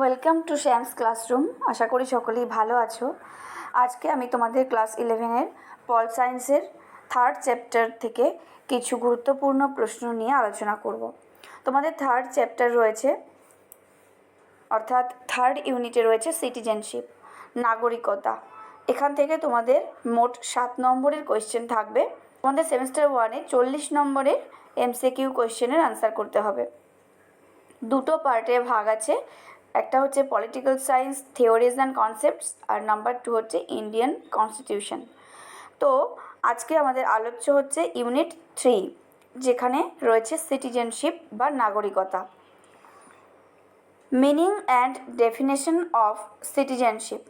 Welcome to Shyam's classroom আশা করি সকলেই ভালো আছো। আজকে আমি তোমাদের ক্লাস ইলেভেনের পল সায়েন্সের থার্ড চ্যাপ্টার থেকে কিছু গুরুত্বপূর্ণ প্রশ্ন নিয়ে আলোচনা করব। তোমাদের থার্ড চ্যাপ্টার রয়েছে, অর্থাৎ থার্ড ইউনিটে রয়েছে সিটিজেনশিপ নাগরিকতা। এখান থেকে তোমাদের মোট সাত নম্বরের কোয়েশ্চেন থাকবে। তোমাদের সেমিস্টার ওয়ানে চল্লিশ নম্বরের এমসিকিউ কোয়েশ্চেনের আনসার করতে হবে। দুটো পার্টে ভাগ আছে একটা হচ্ছে political science theories and concepts R number two হচ্ছে ইন্ডিয়ান কনস্টিটিউশন তো আজকে আমাদের আলোচ্য হচ্ছে ইউনিট থ্রি যেখানে রয়েছে সিটিজেনশিপ বা নাগরিকতা। Meaning and definition of citizenship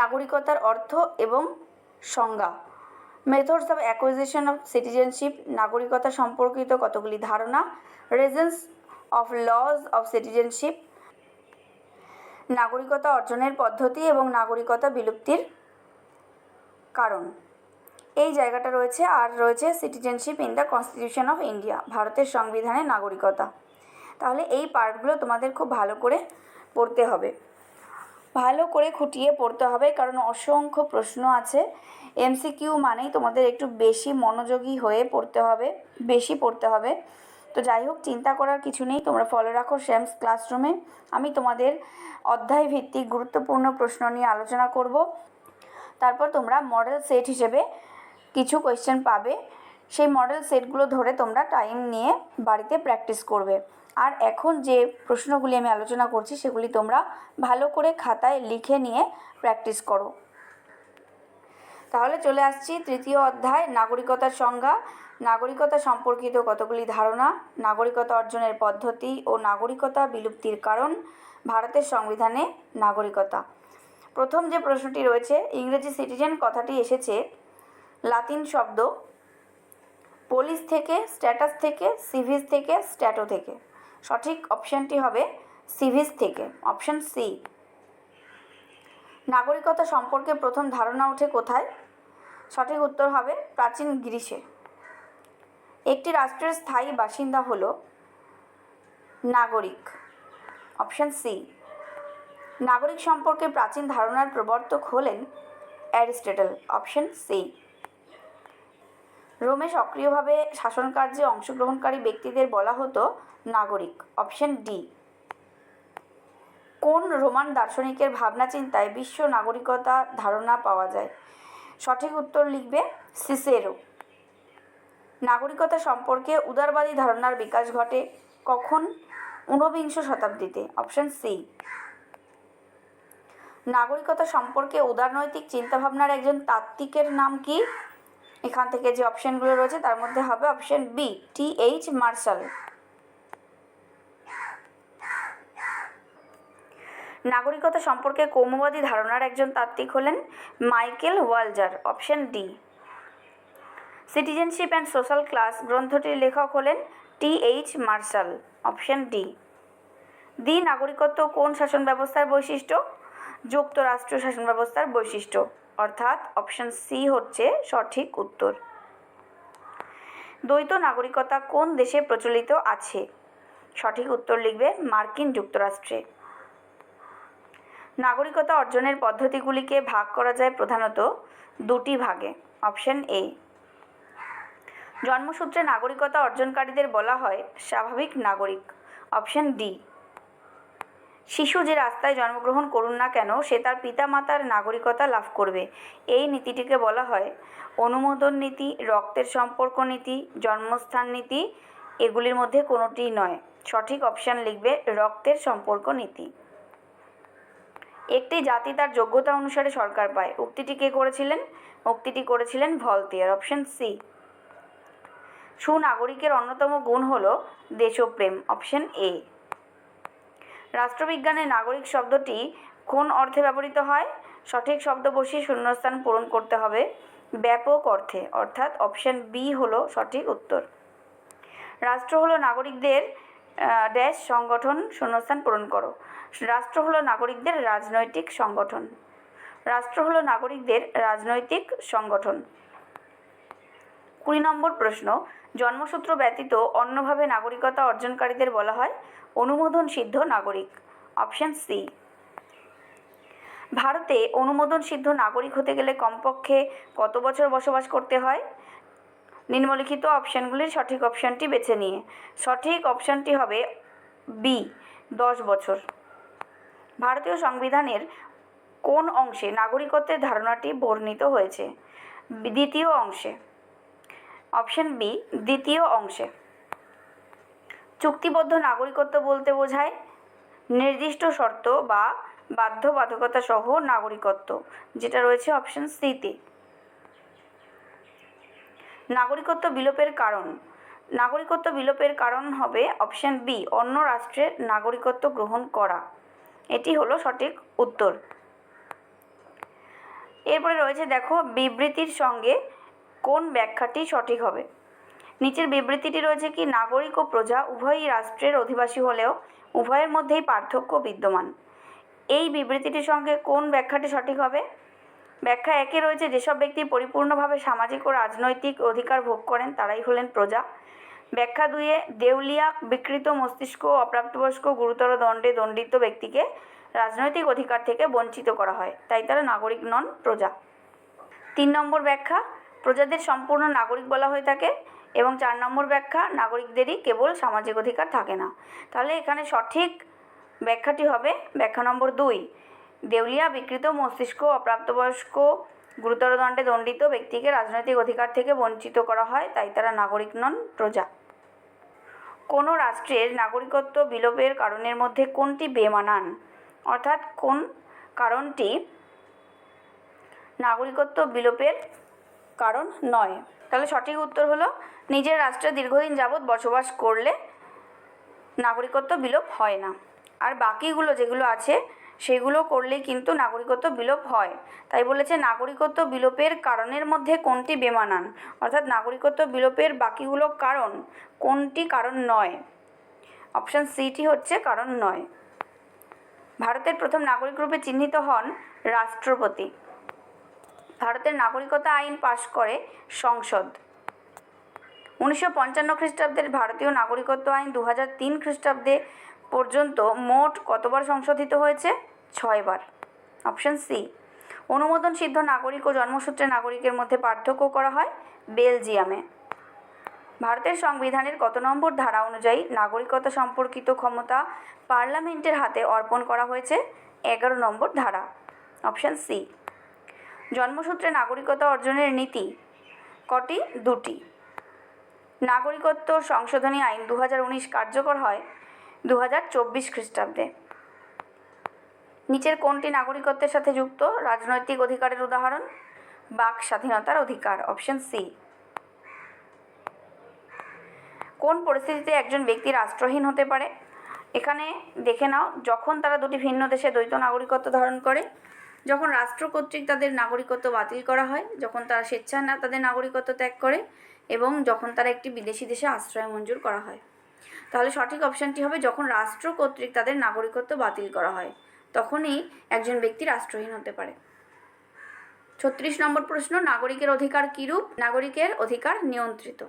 নাগরিকতার অর্থ এবং সংজ্ঞা। Methods of acquisition of citizenship নাগরিকতা সম্পর্কিত কতগুলি ধারণা reasons of loss of citizenship নাগরিকতা অর্জনের পদ্ধতি এবং নাগরিকতা বিলুপ্তির কারণ। এই জায়গাটা রয়েছে আর রয়েছে citizenship in the constitution of India ভারতের সংবিধানে নাগরিকতা। তাহলে এই পার্টগুলো তোমাদের খুব ভালো করে পড়তে হবে। ভালো করে খুঁটিয়ে পড়তে হবে, কারণ অসংখ্য প্রশ্ন আছে। এমসিকিউ মানেই তোমাদের একটু বেশি মনোযোগী হয়ে পড়তে হবে, বেশি পড়তে হবে। তো যাই হোক, চিন্তা করার কিছু নেই। তোমরা ফলো রাখো শ্যামস ক্লাসরুমে আমি তোমাদের অধ্যায় ভিত্তিক গুরুত্বপূর্ণ প্রশ্ন নিয়ে আলোচনা করব। তারপর তোমরা মডেল সেট হিসেবে কিছু কোয়েশ্চেন পাবে। সেই মডেল সেটগুলো ধরে তোমরা টাইম নিয়ে বাড়িতে প্র্যাকটিস করবে। আর এখন যে প্রশ্নগুলি আমি আলোচনা করছি, সেগুলি তোমরা ভালো করে খাতায় লিখে নিয়ে প্র্যাকটিস করো। তাহলে চলে আসছি তৃতীয় অধ্যায়, নাগরিকতার সংজ্ঞা। নাগরিকতা সম্পর্কিত কতগুলি ধারণা, নাগরিকতা অর্জনের পদ্ধতি ও নাগরিকতা বিলুপ্তির কারণ ভারতের সংবিধানে নাগরিকতা। প্রথম যে প্রশ্নটি রয়েছে, ইংরেজি সিটিজেন কথাটি এসেছে, লাতিন শব্দ পুলিশ থেকে, স্ট্যাটাস থেকে সিভিস থেকে, স্ট্যাটো থেকে। সঠিক অপশানটি হবে সিভিস থেকে, অপশান সি। নাগরিকতা সম্পর্কে প্রথম ধারণা ওঠে কোথায়? সঠিক উত্তর হবে প্রাচীন গ্রিসে। একটি রাষ্ট্রের স্থায়ী বাসিন্দা হল নাগরিক। অপশান সি নাগরিক সম্পর্কে প্রাচীন ধারণার প্রবর্তক হলেন অ্যারিস্টেটল। অপশান সি রোমে সক্রিয়ভাবে শাসনকার্যে অংশগ্রহণকারী ব্যক্তিদের বলা হতো নাগরিক। অপশন ডি কোন রোমান দার্শনিকের ভাবনা চিন্তায় বিশ্ব নাগরিকতা ধারণা পাওয়া যায়? সঠিক উত্তর লিখবে সিসেরো। নাগরিকতা সম্পর্কে উদারবাদী ধারণার বিকাশ ঘটে কখন? ঊনবিংশ শতাব্দীতে অপশন সি নাগরিকতা সম্পর্কে উদারনৈতিক চিন্তাভাবনার একজন তাত্ত্বিকের নাম কি? এখান থেকে যে অপশানগুলো রয়েছে, তার মধ্যে হবে option B T H Marshall নাগরিকতা সম্পর্কে কৌমবাদী ধারণার একজন তাত্ত্বিক হলেন Michael Walzer option D citizenship and social class গ্রন্থটির লেখক হলেন T H Marshall, option D. দ্বি নাগরিকত্ব কোন শাসন ব্যবস্থার বৈশিষ্ট্য? যুক্তরাষ্ট্র শাসন ব্যবস্থার বৈশিষ্ট্য, অর্থাৎ অপশন সি হচ্ছে সঠিক উত্তর। দ্বৈত নাগরিকতা কোন দেশে প্রচলিত আছে? সঠিক উত্তর লিখবে মার্কিন যুক্তরাষ্ট্রে। নাগরিকতা অর্জনের পদ্ধতিগুলিকে ভাগ করা যায় প্রধানত দুটি ভাগে, অপশন এ। জন্মসূত্রে নাগরিকতা অর্জনকারীদের বলা হয় স্বাভাবিক নাগরিক। Option D. শিশু যে রাস্তায় জন্মগ্রহণ করুন না কেন, সে তার পিতামাতার নাগরিকতা লাভ করবে। এই নীতিটিকে বলা হয় অনুমোদন নীতি, রক্তের সম্পর্ক নীতি, জন্মস্থান নীতি, এগুলির মধ্যে কোনোটিই নয়। সঠিক অপশান লিখবে রক্তের সম্পর্ক নীতি। একটি জাতি তার যোগ্যতা অনুসারে সরকার পায়। উক্তিটি কে করেছিলেন? উক্তিটি করেছিলেন ভলতিয়ার। Option C. সুনাগরিকের অন্যতম গুণ হল দেশপ্রেম অপশন এ রাষ্ট্রবিজ্ঞানে নাগরিক শব্দটি কোন অর্থে ব্যবহৃত হয়? সঠিক শব্দ বসিয়ে শূন্যস্থান পূরণ করতে হবে। ব্যাপক অর্থে, অর্থাৎ অপশন বি হলো সঠিক উত্তর। রাষ্ট্র হলো নাগরিকদের ড্যাশ সংগঠন, শূন্যস্থান পূরণ করো। রাষ্ট্র হলো নাগরিকদের রাজনৈতিক সংগঠন। রাষ্ট্র হলো নাগরিকদের রাজনৈতিক সংগঠন। কুড়ি নম্বর প্রশ্ন, জন্মসূত্র ব্যতীত অন্যভাবে নাগরিকতা অর্জনকারীদের বলা হয় অনুমোদন সিদ্ধ নাগরিক। Option C. ভারতে অনুমোদন সিদ্ধ নাগরিক হতে গেলে কমপক্ষে কত বছর বসবাস করতে হয়? নিম্নলিখিত অপশানগুলির সঠিক অপশানটি বেছে নিয়ে। সঠিক অপশানটি হবে বি, দশ বছর। ভারতীয় সংবিধানের কোন অংশে নাগরিকত্বের ধারণাটি বর্ণিত হয়েছে? দ্বিতীয় অংশে অপশন বি, দ্বিতীয় অংশে। চুক্তিবদ্ধ নাগরিকত্ব বলতে বোঝায় নির্দিষ্ট শর্ত বা বাধ্যবাধকতা সহ নাগরিকত্ব, যেটা রয়েছে অপশন সিতে। নাগরিকত্ব বিলোপের কারণ। নাগরিকত্ব বিলোপের কারণ হবে অপশন বি, অন্য রাষ্ট্রের নাগরিকত্ব গ্রহণ করা। এটি হলো সঠিক উত্তর। এরপরে রয়েছে, দেখো, বিবৃতির সঙ্গে কোন ব্যাখ্যাটি সঠিক হবে? নিচের বিবৃতিটি রয়েছে কি, নাগরিক ও প্রজা উভয়ই রাষ্ট্রের অধিবাসী হলেও উভয়ের মধ্যেই পার্থক্য বিদ্যমান। এই বিবৃতিটির সঙ্গে কোন ব্যাখ্যাটি সঠিক হবে? ব্যাখ্যা একে রয়েছে, যেসব ব্যক্তি পরিপূর্ণভাবে সামাজিক ও রাজনৈতিক অধিকার ভোগ করেন তারাই হলেন প্রজা। ব্যাখ্যা দুয়ে দেউলিয়া বিকৃত মস্তিষ্ক, অপ্রাপ্তবয়স্ক, গুরুতর দণ্ডে দণ্ডিত ব্যক্তিকে রাজনৈতিক অধিকার থেকে বঞ্চিত করা হয়। তাই তারা নাগরিক নন, প্রজা। তিন নম্বর ব্যাখ্যা প্রজাদের সম্পূর্ণ নাগরিক বলা হয়ে থাকে এবং চার নম্বর ব্যাখ্যা, নাগরিকদেরই কেবল সামাজিক অধিকার থাকে না। তাহলে এখানে সঠিক ব্যাখ্যাটি হবে ব্যাখ্যা নম্বর দুই। দেউলিয়া, বিকৃত, মস্তিষ্ক, অপ্রাপ্তবয়স্ক, গুরুতর দণ্ডে দণ্ডিত ব্যক্তিকে রাজনৈতিক অধিকার থেকে বঞ্চিত করা হয়, তাই তারা নাগরিক নন প্রজা। কোনো রাষ্ট্রের নাগরিকত্ব বিলোপের কারণের মধ্যে কোনটি বেমানান? অর্থাৎ কোন কারণটি নাগরিকত্ব বিলোপের কারণ নয়। তাহলে সঠিক উত্তর হলো, নিজের রাষ্ট্রে দীর্ঘদিন যাবৎ বসবাস করলে নাগরিকত্ব বিলোপ হয় না। আর বাকিগুলো যেগুলো আছে, সেগুলো করলেই কিন্তু নাগরিকত্ব বিলোপ হয়। তাই বলেছে, নাগরিকত্ব বিলোপের কারণের মধ্যে কোনটি বেমানান? অর্থাৎ নাগরিকত্ব বিলোপের বাকিগুলো কারণ কোনটি কারণ নয়? অপশান সিটি হচ্ছে কারণ নয়। ভারতের প্রথম নাগরিক রূপে চিহ্নিত হন রাষ্ট্রপতি। ভারতের নাগরিকতা আইন পাশ করে সংসদ। উনিশশো পঞ্চান্ন খ্রিস্টাব্দের ভারতীয় নাগরিকত্ব আইন দু হাজার তিন খ্রিস্টাব্দে পর্যন্ত মোট কতবার সংশোধিত হয়েছে? ছয়বার। Option C. অনুমোদন সিদ্ধ নাগরিক ও জন্মসূত্রে নাগরিকের মধ্যে পার্থক্য করা হয় বেলজিয়ামে। ভারতের সংবিধানের কত নম্বর ধারা অনুযায়ী নাগরিকতা সম্পর্কিত ক্ষমতা পার্লামেন্টের হাতে অর্পণ করা হয়েছে? এগারো নম্বর ধারা। Option C. জন্মসূত্রে নাগরিকতা অর্জনের নীতি কটি? দুটি। নাগরিকত্ব সংশোধনী আইন দু কার্যকর হয় দু হাজার চব্বিশ খ্রিস্টাব্দে। নিচের কোনটি নাগরিকত্বের সাথে যুক্ত? রাজনৈতিক অধিকারের উদাহরণ। বাক স্বাধীনতার অধিকার, অপশন সি। কোন পরিস্থিতিতে একজন ব্যক্তি রাষ্ট্রহীন হতে পারে? এখানে দেখে নাও, যখন তারা দুটি ভিন্ন দেশে দ্বৈত নাগরিকত্ব ধারণ করে যখন রাষ্ট্র কর্তৃক তাদের নাগরিকত্ব বাতিল করা হয়, যখন তারা স্বেচ্ছায় না তাদের নাগরিকত্ব ত্যাগ করে এবং যখন তারা একটি বিদেশি দেশে আশ্রয় মঞ্জুর করা হয়। তাহলে সঠিক অপশানটি হবে যখন রাষ্ট্র কর্তৃক তাদের নাগরিকত্ব বাতিল করা হয়, তখনই একজন ব্যক্তি রাষ্ট্রহীন হতে পারে। ছত্রিশ নম্বর প্রশ্ন, নাগরিকের অধিকার কীরূপ? নাগরিকের অধিকার নিয়ন্ত্রিত।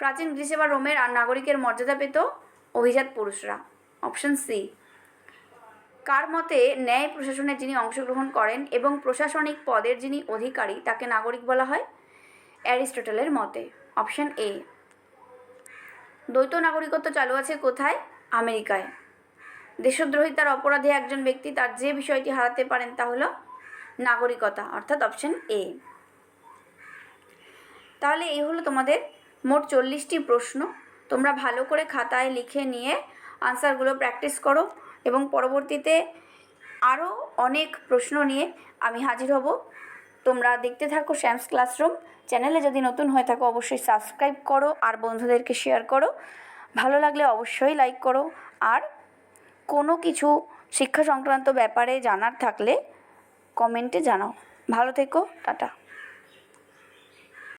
প্রাচীন গ্রীসে বা রোমের আর নাগরিকের মর্যাদা পেত অভিজাত পুরুষরা। অপশন সি কার মতে ন্যায় প্রশাসনে যিনি অংশগ্রহণ করেন এবং প্রশাসনিক পদের যিনি অধিকারী তাকে নাগরিক বলা হয়? অ্যারিস্টটলের মতে। Option A. দ্বৈত নাগরিকত্ব চালু আছে কোথায়? আমেরিকায়। দেশদ্রোহিতার অপরাধে একজন ব্যক্তি তার যে বিষয়টি হারাতে পারেন তা হলো নাগরিকতা, অর্থাৎ অপশন এ। তাহলে এই হলো তোমাদের মোট চল্লিশটি প্রশ্ন। তোমরা ভালো করে খাতায় লিখে নিয়ে আনসারগুলো প্র্যাকটিস করো। এবং পরবর্তীতে আরও অনেক প্রশ্ন নিয়ে আমি হাজির হব। তোমরা দেখতে থাকো শ্যামস ক্লাসরুম। চ্যানেলে যদি নতুন হয়ে থাকো, অবশ্যই সাবস্ক্রাইব করো আর বন্ধুদেরকে শেয়ার করো। ভালো লাগলে অবশ্যই লাইক করো। আর কোনো কিছু শিক্ষা সংক্রান্ত ব্যাপারে জানার থাকলে কমেন্টে জানাও। ভালো থেকো, টাটা।